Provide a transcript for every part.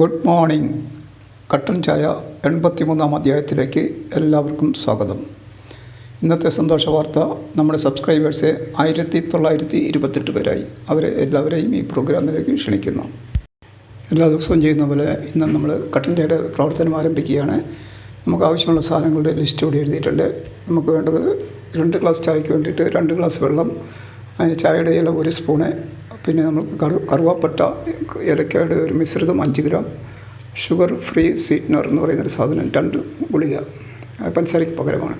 Good morning കട്ടൻ ചായ എൺപത്തിമൂന്നാം അധ്യായത്തിലേക്ക് എല്ലാവർക്കും സ്വാഗതം. ഇന്നത്തെ സന്തോഷ വാർത്ത നമ്മുടെ സബ്സ്ക്രൈബേഴ്സ് ആയിരത്തി തൊള്ളായിരത്തി ഇരുപത്തെട്ട് പേരായി. അവരെ എല്ലാവരെയും ഈ പ്രോഗ്രാമിലേക്ക് ക്ഷണിക്കുന്നു. എല്ലാ ദിവസവും ചെയ്യുന്ന പോലെ ഇന്ന് നമ്മൾ കട്ടൻ ചായയുടെ പ്രവർത്തനം ആരംഭിക്കുകയാണ്. നമുക്ക് ആവശ്യമുള്ള സാധനങ്ങളുടെ ലിസ്റ്റ് കൂടി എഴുതിയിട്ടുണ്ട്. നമുക്ക് വേണ്ടത് രണ്ട് ഗ്ലാസ് ചായക്ക് വേണ്ടിയിട്ട് രണ്ട് ഗ്ലാസ് വെള്ളം അതിന് ചായയുടെ ഇല ഒരു സ്പൂണ് പിന്നെ നമ്മൾ കറു കറുവാപ്പട്ട ഏലക്കയുടെ ഒരു മിശ്രിതം അഞ്ച് ഗ്രാം. ഷുഗർ ഫ്രീ സ്വീറ്റ്നർ എന്ന് പറയുന്നൊരു സാധനം രണ്ട് ഗുളിക. പഞ്ചസാരയ്ക്ക് പകരമാണ്.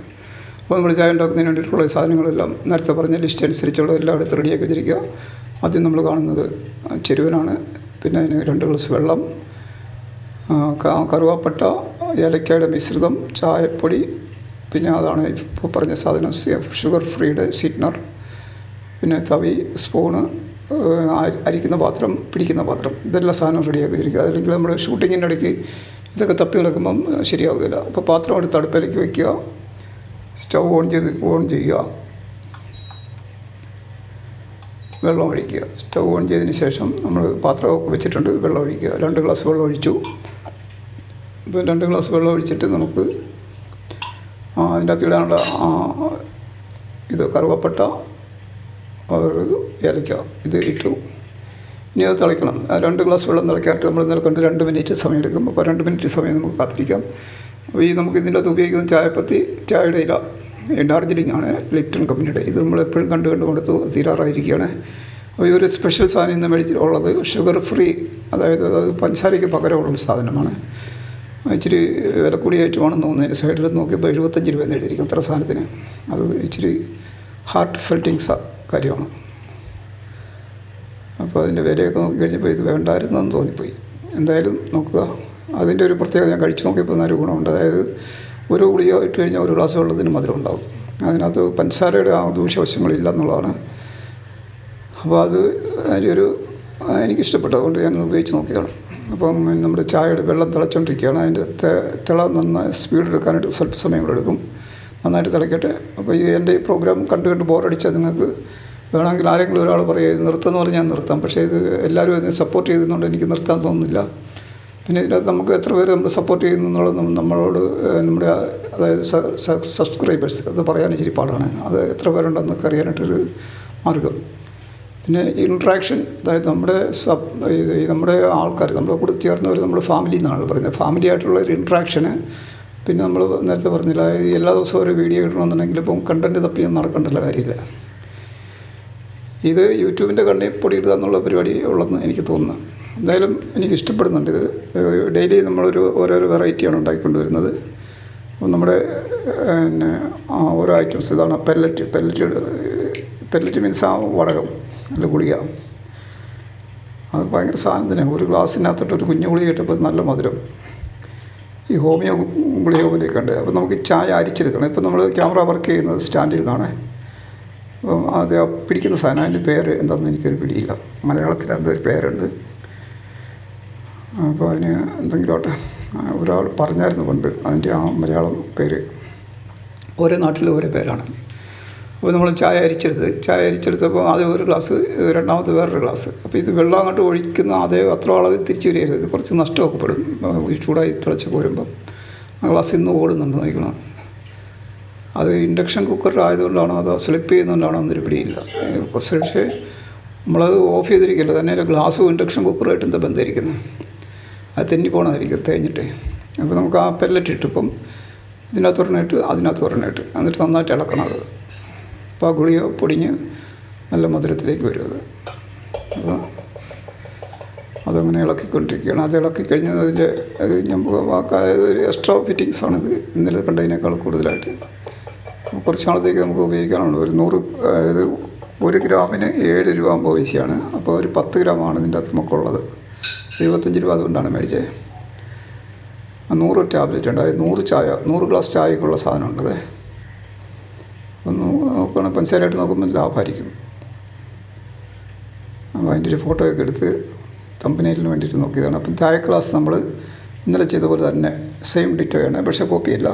അപ്പോൾ നമ്മൾ ചായ ഉണ്ടാക്കുന്നതിന് വേണ്ടിയിട്ടുള്ള സാധനങ്ങളെല്ലാം നേരത്തെ പറഞ്ഞ ലിസ്റ്റ് അനുസരിച്ചുള്ള എല്ലാം എടുത്ത് റെഡിയാക്കി വെച്ചിരിക്കുക. ആദ്യം നമ്മൾ കാണുന്നത് ചെരുവനാണ്. പിന്നെ അതിന് രണ്ട് ഗ്ലാസ് വെള്ളം കറുവാപ്പട്ട ഏലക്കയുടെ മിശ്രിതം ചായപ്പൊടി പിന്നെ അതാണ് ഇപ്പോൾ പറഞ്ഞ സാധനം ഷുഗർ ഫ്രീയുടെ സ്വീറ്റ്നർ. പിന്നെ തവി സ്പൂണ് അരിക്കുന്ന പാത്രം പിടിക്കുന്ന പാത്രം ഇതെല്ലാം സാധനം റെഡിയാക്കി വെച്ചിരിക്കുക. അല്ലെങ്കിൽ നമ്മൾ ഷൂട്ടിങ്ങിന്റെ ഇടയ്ക്ക് ഇതൊക്കെ തപ്പി കിടക്കുമ്പം ശരിയാവുകയില്ല. അപ്പോൾ പാത്രം എടുത്ത് അടുപ്പിലേക്ക് വയ്ക്കുക സ്റ്റൗ ഓൺ ചെയ്ത് ഓൺ ചെയ്യുക. വെള്ളം ഒഴിക്കുക. സ്റ്റൗ ഓൺ ചെയ്തതിന് ശേഷം നമ്മൾ പാത്രമൊക്കെ വെച്ചിട്ടുണ്ട്. വെള്ളം ഒഴിക്കുക. രണ്ട് ഗ്ലാസ് വെള്ളം ഒഴിച്ചു. ഇപ്പോൾ രണ്ട് ഗ്ലാസ് വെള്ളം ഒഴിച്ചിട്ട് നമുക്ക് അതിന്റെ അകത്ത് ഇടാനുള്ള ഇത് കറുവപ്പട്ട ഒരു ഏലക്ക ഇത് ഇട്ടു. ഇനി അത് തിളയ്ക്കണം. രണ്ട് ഗ്ലാസ് വെള്ളം തിളയ്ക്കാനായിട്ട് നമ്മൾ ഇന്നലെ കണ്ട് രണ്ട് മിനിറ്റ് സമയം എടുക്കും അപ്പോൾ രണ്ട് മിനിറ്റ് സമയം നമുക്ക് കാത്തിരിക്കാം. അപ്പോൾ ഈ നമുക്ക് ഇതിന്റെ അകത്ത് ഉപയോഗിക്കുന്ന ചായപ്പത്തി ചായയുടെ ഇല ഡാർജിലിംഗ് ആണ് ലിപ്റ്റൺ കമ്പനിയുടെ. ഇത് നമ്മൾ എപ്പോഴും കണ്ടു കണ്ട് കൊടുത്തു തീരാറായിരിക്കുകയാണ്. അപ്പോൾ ഈ ഒരു സ്പെഷ്യൽ സാധനം ഇന്ന് മേടിച്ചിട്ടുള്ളത് ഷുഗർ ഫ്രീ അതായത് അത് പഞ്ചസാരയ്ക്ക് പകരമുള്ള സാധനമാണ്. ഇച്ചിരി വില കൂടിയായിട്ടുമാണെന്ന് തോന്നുന്നത് തോന്നുന്നു. സൈഡിൽ നോക്കിയപ്പോൾ എഴുപത്തഞ്ച് രൂപ നേടിയിരിക്കും അത്ര സാധനത്തിന്. അത് ഇച്ചിരി ഹാർട്ട് ഫെൽറ്റിങ്സാണ് കാര്യമാണ്. അപ്പോൾ അതിന്റെ വിലയൊക്കെ നോക്കി കഴിഞ്ഞപ്പോൾ ഇത് വേണ്ടായിരുന്നെന്ന് തോന്നിപ്പോയി. എന്തായാലും നോക്കുക. അതിന്റെ ഒരു പ്രത്യേകത ഞാൻ കഴിച്ചു നോക്കിയപ്പോൾ നല്ല ഗുണമുണ്ട്. അതായത് ഒരു ഗുളിക ഇട്ട് കഴിഞ്ഞാൽ ഒരു ഗ്ലാസ് വെള്ളത്തിന് മധുരം ഉണ്ടാകും അതിനകത്ത് പഞ്ചസാരയുടെ ആ ദൂഷ്യവശങ്ങളില്ല എന്നുള്ളതാണ് അപ്പോൾ അത് അതിന്റെ ഒരു എനിക്കിഷ്ടപ്പെട്ടതുകൊണ്ട് ഞാൻ ഉപയോഗിച്ച് നോക്കിയതാണ്. അപ്പം നമ്മുടെ ചായയുടെ വെള്ളം തിളച്ചുകൊണ്ടിരിക്കുകയാണ് അതിന്റെ തിള നന്നായി സ്പീഡ് എടുക്കാനായിട്ട് സ്വല്പ സമയം എടുക്കും നന്നായിട്ട് തിളയ്ക്കട്ടെ അപ്പോൾ ഈ എന്റെ ഈ പ്രോഗ്രാം കണ്ട് കണ്ട് ബോറടിച്ചാൽ നിങ്ങൾക്ക് വേണമെങ്കിൽ ആരെങ്കിലും ഒരാൾ പറയുക നിർത്തുമെന്ന് പറഞ്ഞാൽ ഞാൻ നിർത്താം. പക്ഷേ ഇത് എല്ലാവരും ഇതിനെ സപ്പോർട്ട് ചെയ്യുന്നതുകൊണ്ട് എനിക്ക് നിർത്താൻ തോന്നുന്നില്ല. പിന്നെ ഇതിനകത്ത് നമുക്ക് എത്ര പേര് നമ്മൾ സപ്പോർട്ട് ചെയ്യുന്നു എന്നുള്ളത് നമ്മളോട് നമ്മുടെ അതായത് സബ്സ്ക്രൈബേഴ്സ് അത് പറയാൻ ഇച്ചിരി പാടാണ്. അത് എത്ര പേരുണ്ടെന്നൊക്കെ അറിയാനായിട്ടൊരു മാർഗം പിന്നെ ഇൻട്രാക്ഷൻ അതായത് നമ്മുടെ സബ് നമ്മുടെ ആൾക്കാർ നമ്മുടെ കൂടെ ചേർന്നവർ നമ്മുടെ ഫാമിലി എന്നാണ് പറയുന്നത്. ഫാമിലി ആയിട്ടുള്ള ഒരു ഇൻട്രാക്ഷന് പിന്നെ നമ്മൾ നേരത്തെ പറഞ്ഞില്ല എല്ലാ ദിവസവും ഒരു വീഡിയോ ഇടണമെന്നുണ്ടെങ്കിൽ ഇപ്പം കണ്ടന്റ് തപ്പി നടക്കേണ്ടല്ല കാര്യമില്ല. ഇത് യൂട്യൂബിന്റെ കണ്ണിൽ പൊടിയിടുക എന്നുള്ള പരിപാടി ഉള്ളതെന്ന് എനിക്ക് തോന്നുന്നു. എന്തായാലും എനിക്ക് ഇഷ്ടപ്പെടുന്നുണ്ട് ഇത്. ഡെയിലി നമ്മളൊരു ഓരോരോ വെറൈറ്റിയാണ് ഉണ്ടാക്കിക്കൊണ്ട് വരുന്നത് അപ്പോൾ നമ്മുടെ പിന്നെ ഓരോ ഐറ്റംസ് ഇതാണ് പെല്ലറ്റ് പെല്ലറ്റ് പെല്ലറ്റ് മീൻസ് ആ വടകം നല്ല ഗുളിക. അത് ഭയങ്കര സാധനം തന്നെ. ഒരു ഗ്ലാസ്സിനകത്തോട്ട് ഒരു കുഞ്ഞു ഗുളിക ഇട്ടപ്പോൾ നല്ല മധുരം. ഈ ഹോമിയോ ഗുളിക പോലെയൊക്കെ ഉണ്ട് അപ്പോൾ നമുക്ക് ചായ അരിച്ചെടുക്കണം. ഇപ്പോൾ നമ്മൾ ക്യാമറ വർക്ക് ചെയ്യുന്നത് സ്റ്റാൻഡിൽ നിന്നാണ്. അപ്പം അത് പിടിക്കുന്ന സാധനം അതിന്റെ പേര് എന്താണെന്ന് എനിക്കൊരു പിടിയില്ല. മലയാളത്തിൽ എന്തൊരു പേരുണ്ട്. അപ്പോൾ അതിന് എന്തെങ്കിലും ആട്ടെ ഒരാൾ പറഞ്ഞായിരുന്നു പണ്ട്. അതിന്റെ ആ മലയാളം പേര്. ഓരോ നാട്ടിലും ഓരോ പേരാണ്. അപ്പോൾ നമ്മൾ ചായ അരിച്ചെടുത്ത് ചായ അരിച്ചെടുത്തപ്പോൾ ആദ്യം ഒരു ഗ്ലാസ് രണ്ടാമത് വേറൊരു ഗ്ലാസ്. അപ്പോൾ ഇത് വെള്ളം അങ്ങോട്ട് ഒഴിക്കുന്ന അതേ അത്ര അളവ് തിരിച്ചു വരികയരുത് ഇത് കുറച്ച് നഷ്ടമൊക്കെ പെടും ചൂടായി തിളച്ച് പോരുമ്പം. ആ ഗ്ലാസ് ഇന്ന് ഓടുന്നുണ്ട് നോക്കണം അത് ഇൻഡക്ഷൻ കുക്കർ ആയതുകൊണ്ടാണോ അതോ സ്ലിപ്പ് ചെയ്യുന്നതുകൊണ്ടാണോ എന്നൊരു പിടിയില്ല. പക്ഷേ നമ്മളത് ഓഫ് ചെയ്തിരിക്കില്ല തന്നെ ഒരു ഗ്ലാസ്സും ഇൻഡക്ഷൻ കുക്കറുമായിട്ട് എന്താ ബന്ധമായിരിക്കുന്നത് അത് തെന്നി പോകണമായിരിക്കും തേഞ്ഞിട്ട്. അപ്പോൾ നമുക്ക് ആ പെല്ലറ്റ് ഇട്ടിപ്പം ഇതിനകത്ത് ഒരെണ്ണിട്ട് അതിനകത്ത് ഒരെണ്ണിട്ട് എന്നിട്ട് നന്നായിട്ട് ഇളക്കണം അത്. അപ്പോൾ ആ ഗുളിക പൊടിഞ്ഞ് നല്ല മധുരത്തിലേക്ക് വരും അത്. അപ്പോൾ അതങ്ങനെ ഇളക്കിക്കൊണ്ടിരിക്കുകയാണ്. അത് ഇളക്കി കഴിഞ്ഞാൽ അതിന്റെ അത് നമുക്ക് വാക്കായത് ഒരു എക്സ്ട്രാ ഫിറ്റിങ്സാണിത് ഇന്നലെ കണ്ടതിനേക്കാൾ കൂടുതലായിട്ട്. കുറച്ച് നാളത്തേക്ക് നമുക്ക് ഉപയോഗിക്കാനുണ്ട്. ഒരു നൂറ് അതായത് ഒരു ഗ്രാമിന് ഏഴ് രൂപ പൈസയാണ്. അപ്പോൾ ഒരു പത്ത് ഗ്രാമാണ് ഇതിന്റെ അകത്ത് നമുക്കുള്ളത്. ഇരുപത്തഞ്ച് രൂപ അതുകൊണ്ടാണ് മേടിച്ചത് നൂറ് ടാബ്ലറ്റ് ഉണ്ട്. അതായത് നൂറ് ചായ നൂറ് ഗ്ലാസ് ചായക്കുള്ള സാധനം ഉണ്ടത് ഒന്ന് നോക്കുകയാണെങ്കിൽ പഞ്ചസാരയായിട്ട് നോക്കുമ്പോൾ ലാഭമായിരിക്കും. അപ്പോൾ അതിന്റെ ഒരു ഫോട്ടോയൊക്കെ എടുത്ത് കമ്പനിയിൽ വേണ്ടിയിട്ട് നോക്കിയതാണ്. അപ്പം ചായ ക്ലാസ് നമ്മൾ ഇന്നലെ ചെയ്ത പോലെ തന്നെ സെയിം ഡിറ്റോയാണ് പക്ഷേ കോപ്പിയല്ല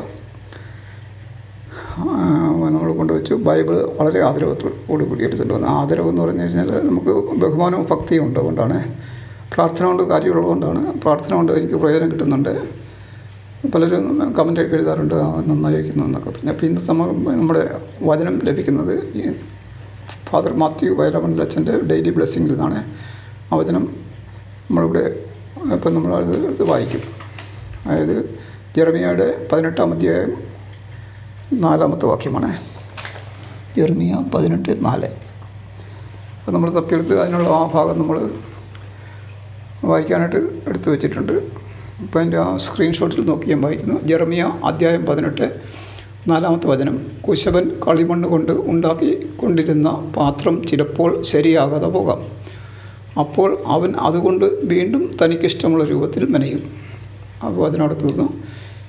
നമ്മൾ കൊണ്ടുവച്ചു. ബൈബിൾ വളരെ ആദരവത്തോടു കൂടി എടുത്തുകൊണ്ട് വന്നു. ആദരവ് എന്ന് പറഞ്ഞു കഴിഞ്ഞാൽ നമുക്ക് ബഹുമാനവും ഭക്തിയും ഉണ്ട് അതുകൊണ്ടാണ്. പ്രാർത്ഥന കൊണ്ട് കാര്യമുള്ളതുകൊണ്ടാണ്. പ്രാർത്ഥന കൊണ്ട് എനിക്ക് പ്രയോജനം കിട്ടുന്നുണ്ട്. പലരും കമന്റൊക്കെ എഴുതാറുണ്ട് നന്നായിരിക്കുന്നു എന്നൊക്കെ പറഞ്ഞു. അപ്പോൾ ഇന്ന് നമ്മൾ നമ്മുടെ വചനം ലഭിക്കുന്നത് ഈ ഫാദർ മാത്യു വയലമണ്ഡലച്ചന്റെ ഡെയിലി ബ്ലെസ്സിങ്ങിൽ നിന്നാണ്. ആ വചനം നമ്മളിവിടെ ഇപ്പം നമ്മൾ അത് വായിക്കും. അതായത് ജെറമിയയുടെ പതിനെട്ടാം അധ്യായം നാലാമത്തെ വാക്യമാണ്. ജെറമിയ പതിനെട്ട് നാല്. അപ്പോൾ നമ്മൾ തപ്പിയെടുത്ത് അതിനുള്ള ആ ഭാഗം നമ്മൾ വായിക്കാനായിട്ട് എടുത്തു വെച്ചിട്ടുണ്ട്. അപ്പോൾ എന്റെ ആ സ്ക്രീൻഷോട്ടിൽ നോക്കി ഞാൻ വായിക്കുന്നു ജെറമിയ അധ്യായം പതിനെട്ട് നാലാമത്തെ വചനം. കുശവൻ കളിമണ്ണ് കൊണ്ട് ഉണ്ടാക്കി കൊണ്ടിരുന്ന പാത്രം ചിലപ്പോൾ ശരിയാകാതെ പോകാം. അപ്പോൾ അവൻ അതുകൊണ്ട് വീണ്ടും തനിക്കിഷ്ടമുള്ള രൂപത്തിൽ മെനയും. അപ്പോൾ അതിനോട് തീർന്നു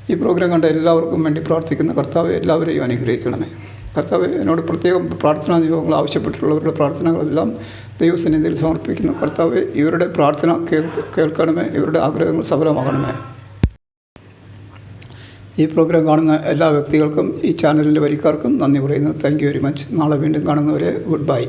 ഈ പ്രോഗ്രാം കണ്ട എല്ലാവർക്കും വേണ്ടി പ്രാർത്ഥിക്കുന്ന കർത്താവ് എല്ലാവരെയും അനുഗ്രഹിക്കണമേ. കർത്താവ് എന്നോട് പ്രത്യേകം പ്രാർത്ഥനാ നിയോഗങ്ങൾ ആവശ്യപ്പെട്ടിട്ടുള്ളവരുടെ പ്രാർത്ഥനകളെല്ലാം ദൈവസന്നിധിയിൽ സമർപ്പിക്കുന്നു. കർത്താവ് ഇവരുടെ പ്രാർത്ഥന കേൾക്കണമേ ഇവരുടെ ആഗ്രഹങ്ങൾ സഫലമാകണമേ. ഈ പ്രോഗ്രാം കാണുന്ന എല്ലാ വ്യക്തികൾക്കും ഈ ചാനലിന്റെ വരിക്കാർക്കും നന്ദി പറയുന്നു. താങ്ക് യു വെരി മച്ച് നാളെ വീണ്ടും കാണുന്നവരെ ഗുഡ് ബൈ